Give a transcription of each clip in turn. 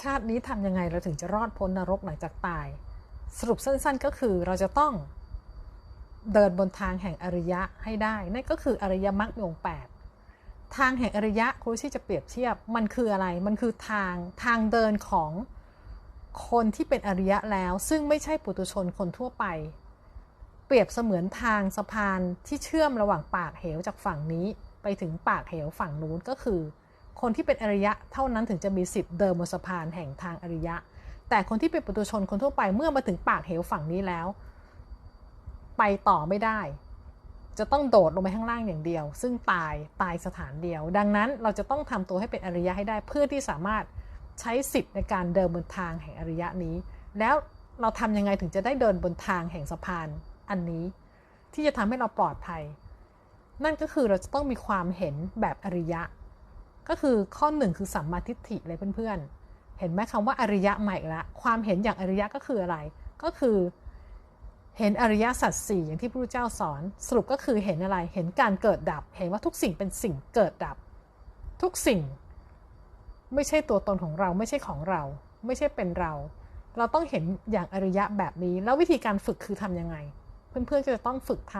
ชาตินี้ทำยังไงเราถึงจะรอดพ้นนรกหลังจากตาย สรุปสั้นๆก็คือเราจะต้องเดินบนทางแห่งอริยะให้ได้ นั่นก็คืออริยมรรคองแปดทางแห่งอริยะครูชี่จะเปรียบเทียบมันคืออะไร มันคือทางทางเดินของคนที่เป็นอริยะแล้ว ซึ่งไม่ใช่ปุถุชนคนทั่วไป เปรียบเสมือนทางสะพานที่เชื่อมระหว่างปากเหวจากฝั่งนี้ ไปถึงปากเหวฝั่งนู้นก็คือ คนที่เป็นอริยะเท่านั้นถึงจะมีสิทธิ์เดินบนสะพานแห่งทางอริยะ แต่คนที่เป็นปุถุชนคนทั่วไปเมื่อมาถึงปากเหวฝั่งนี้แล้ว ไปต่อไม่ได้ จะต้องโดดลงไปข้างล่างอย่างเดียว ซึ่งตายตายสถานเดียว ดังนั้นเราจะต้องทำตัวให้เป็นอริยะให้ได้เพื่อที่สามารถใช้สิทธิ์ในการเดินบนทางแห่งอริยะนี้ แล้วเราทำยังไงถึงจะได้เดินบนทางแห่งสะพานอันนี้ ที่จะทำให้เราปลอดภัย นั่นก็คือเราจะต้องมีความเห็นแบบอริยะ ก็คือข้อหนึ่งคือสัมมาทิฏฐิเลยเพื่อนๆ เห็นไหมคำว่าอริยะใหม่ละ ความเห็นอย่างอริยะก็คืออะไร ก็คือเห็นอริยสัจสี่อย่างที่พระพุทธเจ้าสอน สรุปก็คือเห็นอะไร เห็นการเกิดดับ เห็นว่าทุกสิ่งเป็นสิ่งเกิดดับ ทุกสิ่ง ไม่ใช่ตัวตนของเรา ไม่ใช่ของเรา ไม่ใช่เป็นเรา เราต้องเห็นอย่างอริยะแบบนี้ แล้ววิธีการฝึกคือทำยังไง เพื่อนๆก็จะต้องฝึกท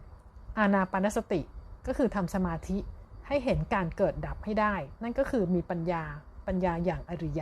ำอานาปานสติ ก็คือทำสมาธิ ให้เห็นการเกิดดับให้ได้ นั่นก็คือมีปัญญาปัญญาอย่างอริยะ